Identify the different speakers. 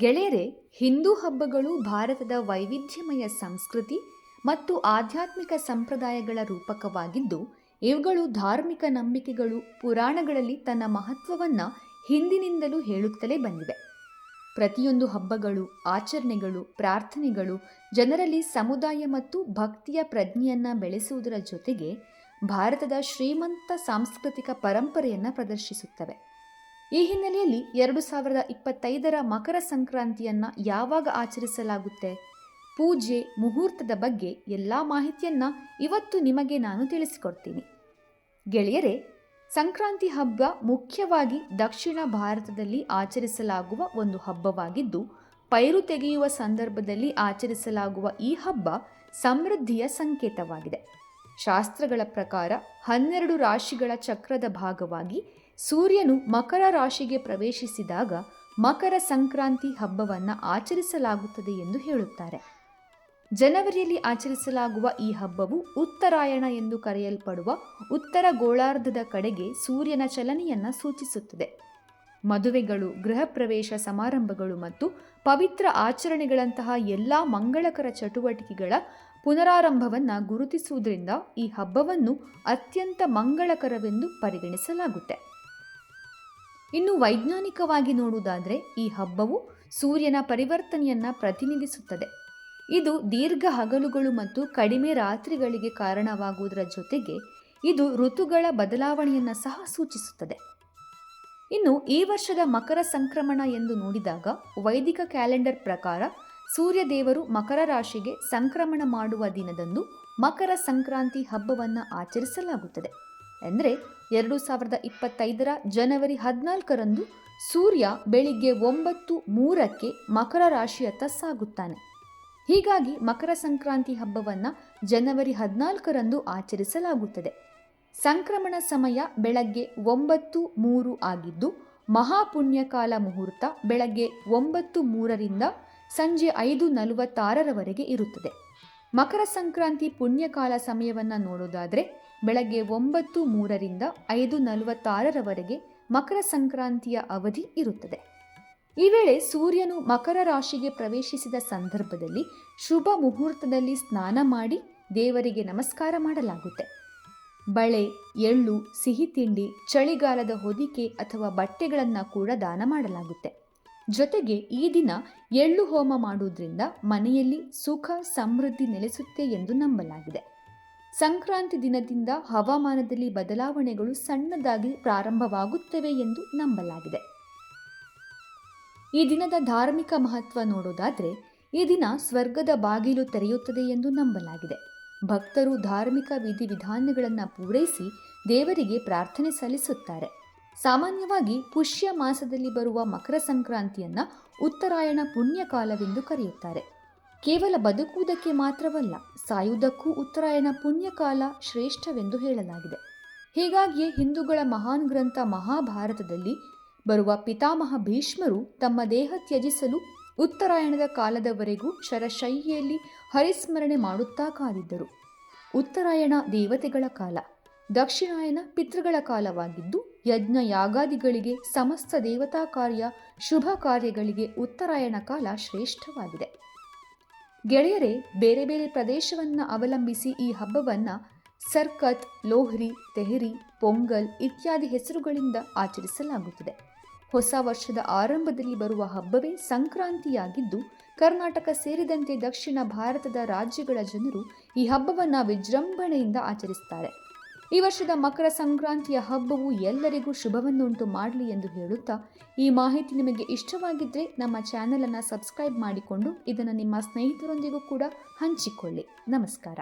Speaker 1: ಗೆಳೆಯರೆ, ಹಿಂದೂ ಹಬ್ಬಗಳು ಭಾರತದ ವೈವಿಧ್ಯಮಯ ಸಂಸ್ಕೃತಿ ಮತ್ತು ಆಧ್ಯಾತ್ಮಿಕ ಸಂಪ್ರದಾಯಗಳ ರೂಪಕವಾಗಿದ್ದು, ಇವುಗಳು ಧಾರ್ಮಿಕ ನಂಬಿಕೆಗಳು ಪುರಾಣಗಳಲ್ಲಿ ತನ್ನ ಮಹತ್ವವನ್ನು ಹಿಂದಿನಿಂದಲೂ ಹೇಳುತ್ತಲೇ ಬಂದಿವೆ. ಪ್ರತಿಯೊಂದು ಹಬ್ಬಗಳು, ಆಚರಣೆಗಳು, ಪ್ರಾರ್ಥನೆಗಳು ಜನರಲ್ಲಿ ಸಮುದಾಯ ಮತ್ತು ಭಕ್ತಿಯ ಪ್ರಜ್ಞೆಯನ್ನು ಬೆಳೆಸುವುದರ ಜೊತೆಗೆ ಭಾರತದ ಶ್ರೀಮಂತ ಸಾಂಸ್ಕೃತಿಕ ಪರಂಪರೆಯನ್ನು ಪ್ರದರ್ಶಿಸುತ್ತವೆ. ಈ ಹಿನ್ನೆಲೆಯಲ್ಲಿ ಎರಡು ಸಾವಿರದ ಇಪ್ಪತ್ತೈದರ ಮಕರ ಸಂಕ್ರಾಂತಿಯನ್ನು ಯಾವಾಗ ಆಚರಿಸಲಾಗುತ್ತೆ? ಪೂಜೆ ಮುಹೂರ್ತದ ಬಗ್ಗೆ ಎಲ್ಲ ಮಾಹಿತಿಯನ್ನು ಇವತ್ತು ನಿಮಗೆ ನಾನು ತಿಳಿಸಿಕೊಡ್ತೀನಿ. ಗೆಳೆಯರೆ, ಸಂಕ್ರಾಂತಿ ಹಬ್ಬ ಮುಖ್ಯವಾಗಿ ದಕ್ಷಿಣ ಭಾರತದಲ್ಲಿ ಆಚರಿಸಲಾಗುವ ಒಂದು ಹಬ್ಬವಾಗಿದ್ದು, ಪೈರು ತೆಗೆಯುವ ಸಂದರ್ಭದಲ್ಲಿ ಆಚರಿಸಲಾಗುವ ಈ ಹಬ್ಬ ಸಮೃದ್ಧಿಯ ಸಂಕೇತವಾಗಿದೆ. ಶಾಸ್ತ್ರಗಳ ಪ್ರಕಾರ ಹನ್ನೆರಡು ರಾಶಿಗಳ ಚಕ್ರದ ಭಾಗವಾಗಿ ಸೂರ್ಯನು ಮಕರ ರಾಶಿಗೆ ಪ್ರವೇಶಿಸಿದಾಗ ಮಕರ ಸಂಕ್ರಾಂತಿ ಹಬ್ಬವನ್ನು ಆಚರಿಸಲಾಗುತ್ತದೆ ಎಂದು ಹೇಳುತ್ತಾರೆ. ಜನವರಿಯಲ್ಲಿ ಆಚರಿಸಲಾಗುವ ಈ ಹಬ್ಬವು ಉತ್ತರಾಯಣ ಎಂದು ಕರೆಯಲ್ಪಡುವ ಉತ್ತರ ಗೋಳಾರ್ಧದ ಕಡೆಗೆ ಸೂರ್ಯನ ಚಲನೆಯನ್ನು ಸೂಚಿಸುತ್ತದೆ. ಮದುವೆಗಳು, ಗೃಹ ಪ್ರವೇಶ ಸಮಾರಂಭಗಳು ಮತ್ತು ಪವಿತ್ರ ಆಚರಣೆಗಳಂತಹ ಎಲ್ಲ ಮಂಗಳಕರ ಚಟುವಟಿಕೆಗಳ ಪುನರಾರಂಭವನ್ನು ಗುರುತಿಸುವುದರಿಂದ ಈ ಹಬ್ಬವನ್ನು ಅತ್ಯಂತ ಮಂಗಳಕರವೆಂದು ಪರಿಗಣಿಸಲಾಗುತ್ತೆ. ಇನ್ನು ವೈಜ್ಞಾನಿಕವಾಗಿ ನೋಡುವುದಾದರೆ ಈ ಹಬ್ಬವು ಸೂರ್ಯನ ಪರಿವರ್ತನೆಯನ್ನು ಪ್ರತಿನಿಧಿಸುತ್ತದೆ. ಇದು ದೀರ್ಘ ಹಗಲುಗಳು ಮತ್ತು ಕಡಿಮೆ ರಾತ್ರಿಗಳಿಗೆ ಕಾರಣವಾಗುವುದರ ಜೊತೆಗೆ ಇದು ಋತುಗಳ ಬದಲಾವಣೆಯನ್ನು ಸಹ ಸೂಚಿಸುತ್ತದೆ. ಇನ್ನು ಈ ವರ್ಷದ ಮಕರ ಸಂಕ್ರಮಣ ಎಂದು ನೋಡಿದಾಗ ವೈದಿಕ ಕ್ಯಾಲೆಂಡರ್ ಪ್ರಕಾರ ಸೂರ್ಯದೇವರು ಮಕರ ರಾಶಿಗೆ ಸಂಕ್ರಮಣ ಮಾಡುವ ದಿನದಂದು ಮಕರ ಸಂಕ್ರಾಂತಿ ಹಬ್ಬವನ್ನು ಆಚರಿಸಲಾಗುತ್ತದೆ. ಅಂದರೆ ಎರಡು ಸಾವಿರದ ಇಪ್ಪತ್ತೈದರ ಜನವರಿ ಹದಿನಾಲ್ಕರಂದು ಸೂರ್ಯ ಬೆಳಿಗ್ಗೆ ಒಂಬತ್ತು ಮೂರಕ್ಕೆ ಮಕರ ರಾಶಿಯತ್ತ ಸಾಗುತ್ತಾನೆ. ಹೀಗಾಗಿ ಮಕರ ಸಂಕ್ರಾಂತಿ ಹಬ್ಬವನ್ನು ಜನವರಿ ಹದಿನಾಲ್ಕರಂದು ಆಚರಿಸಲಾಗುತ್ತದೆ. ಸಂಕ್ರಮಣ ಸಮಯ ಬೆಳಗ್ಗೆ ಒಂಬತ್ತು ಮೂರು ಆಗಿದ್ದು, ಮಹಾಪುಣ್ಯಕಾಲ ಮುಹೂರ್ತ ಬೆಳಗ್ಗೆ ಒಂಬತ್ತು ಮೂರರಿಂದ ಸಂಜೆ ಐದು ನಲವತ್ತಾರರವರೆಗೆ ಇರುತ್ತದೆ. ಮಕರ ಸಂಕ್ರಾಂತಿ ಪುಣ್ಯಕಾಲ ಸಮಯವನ್ನು ನೋಡೋದಾದರೆ ಬೆಳಗ್ಗೆ ಒಂಬತ್ತು ಮೂರರಿಂದ ಐದು ನಲವತ್ತಾರರವರೆಗೆ ಮಕರ ಸಂಕ್ರಾಂತಿಯ ಅವಧಿ ಇರುತ್ತದೆ. ಈ ವೇಳೆ ಸೂರ್ಯನು ಮಕರ ರಾಶಿಗೆ ಪ್ರವೇಶಿಸಿದ ಸಂದರ್ಭದಲ್ಲಿ ಶುಭ ಮುಹೂರ್ತದಲ್ಲಿ ಸ್ನಾನ ಮಾಡಿ ದೇವರಿಗೆ ನಮಸ್ಕಾರ ಮಾಡಲಾಗುತ್ತೆ. ಬಳೆ, ಎಳ್ಳು, ಸಿಹಿ ತಿಂಡಿ, ಚಳಿಗಾಲದ ಹೊದಿಕೆ ಅಥವಾ ಬಟ್ಟೆಗಳನ್ನು ಕೂಡ ದಾನ ಮಾಡಲಾಗುತ್ತೆ. ಜೊತೆಗೆ ಈ ದಿನ ಎಳ್ಳು ಹೋಮ ಮಾಡುವುದರಿಂದ ಮನೆಯಲ್ಲಿ ಸುಖ, ಸಮೃದ್ಧಿ ನೆಲೆಸುತ್ತೆ ಎಂದು ನಂಬಲಾಗಿದೆ. ಸಂಕ್ರಾಂತಿ ದಿನದಿಂದ ಹವಾಮಾನದಲ್ಲಿ ಬದಲಾವಣೆಗಳು ಸಣ್ಣದಾಗಿ ಪ್ರಾರಂಭವಾಗುತ್ತವೆ ಎಂದು ನಂಬಲಾಗಿದೆ. ಈ ದಿನದ ಧಾರ್ಮಿಕ ಮಹತ್ವ ನೋಡೋದಾದರೆ, ಈ ದಿನ ಸ್ವರ್ಗದ ಬಾಗಿಲು ತೆರೆಯುತ್ತದೆ ಎಂದು ನಂಬಲಾಗಿದೆ. ಭಕ್ತರು ಧಾರ್ಮಿಕ ವಿಧಿವಿಧಾನಗಳನ್ನು ಪೂರೈಸಿ ದೇವರಿಗೆ ಪ್ರಾರ್ಥನೆ ಸಲ್ಲಿಸುತ್ತಾರೆ. ಸಾಮಾನ್ಯವಾಗಿ ಪುಷ್ಯ ಮಾಸದಲ್ಲಿ ಬರುವ ಮಕರ ಸಂಕ್ರಾಂತಿಯನ್ನು ಉತ್ತರಾಯಣ ಪುಣ್ಯಕಾಲವೆಂದು ಕರೆಯುತ್ತಾರೆ. ಕೇವಲ ಬದುಕುವುದಕ್ಕೆ ಮಾತ್ರವಲ್ಲ, ಸಾಯುವುದಕ್ಕೂ ಉತ್ತರಾಯಣ ಪುಣ್ಯಕಾಲ ಶ್ರೇಷ್ಠವೆಂದು ಹೇಳಲಾಗಿದೆ. ಹೀಗಾಗಿಯೇ ಹಿಂದೂಗಳ ಮಹಾನ್ ಗ್ರಂಥ ಮಹಾಭಾರತದಲ್ಲಿ ಬರುವ ಪಿತಾಮಹ ಭೀಷ್ಮರು ತಮ್ಮ ದೇಹ ತ್ಯಜಿಸಲು ಉತ್ತರಾಯಣದ ಕಾಲದವರೆಗೂ ಶರಶೈಲಿಯಲ್ಲಿ ಹರಿಸ್ಮರಣೆ ಮಾಡುತ್ತಾ ಕಾದಿದ್ದರು. ಉತ್ತರಾಯಣ ದೇವತೆಗಳ ಕಾಲ ದಕ್ಷಿಣಾಯನ ಪಿತೃಗಳ ಕಾಲವಾಗಿದ್ದು ಯಜ್ಞ ಯಾಗಾದಿಗಳಿಗೆ ಸಮಸ್ತ ದೇವತಾ ಕಾರ್ಯ, ಶುಭ ಕಾರ್ಯಗಳಿಗೆ ಉತ್ತರಾಯಣ ಕಾಲ ಶ್ರೇಷ್ಠವಾಗಿದೆ. ಗೆಳೆಯರೇ, ಬೇರೆ ಬೇರೆ ಪ್ರದೇಶವನ್ನು ಅವಲಂಬಿಸಿ ಈ ಹಬ್ಬವನ್ನು ಸರ್ಕತ್, ಲೋಹ್ರಿ, ತೆಹರಿ, ಪೊಂಗಲ್ ಇತ್ಯಾದಿ ಹೆಸರುಗಳಿಂದ ಆಚರಿಸಲಾಗುತ್ತದೆ. ಹೊಸ ವರ್ಷದ ಆರಂಭದಲ್ಲಿ ಬರುವ ಹಬ್ಬವೇ ಸಂಕ್ರಾಂತಿಯಾಗಿದ್ದು, ಕರ್ನಾಟಕ ಸೇರಿದಂತೆ ದಕ್ಷಿಣ ಭಾರತದ ರಾಜ್ಯಗಳ ಜನರು ಈ ಹಬ್ಬವನ್ನು ವಿಜೃಂಭಣೆಯಿಂದ ಆಚರಿಸುತ್ತಾರೆ ಈ ವರ್ಷದ ಮಕರ ಸಂಕ್ರಾಂತಿಯ ಹಬ್ಬವು ಎಲ್ಲರಿಗೂ ಶುಭವನ್ನುಂಟು ಮಾಡಲಿ ಎಂದು ಹೇಳುತ್ತಾ, ಈ ಮಾಹಿತಿ ನಿಮಗೆ ಇಷ್ಟವಾಗಿದ್ದರೆ ನಮ್ಮ ಚಾನಲನ್ನು ಸಬ್ಸ್ಕ್ರೈಬ್ ಮಾಡಿಕೊಂಡು ಇದನ್ನು ನಿಮ್ಮ ಸ್ನೇಹಿತರೊಂದಿಗೂ ಕೂಡ ಹಂಚಿಕೊಳ್ಳಿ. ನಮಸ್ಕಾರ.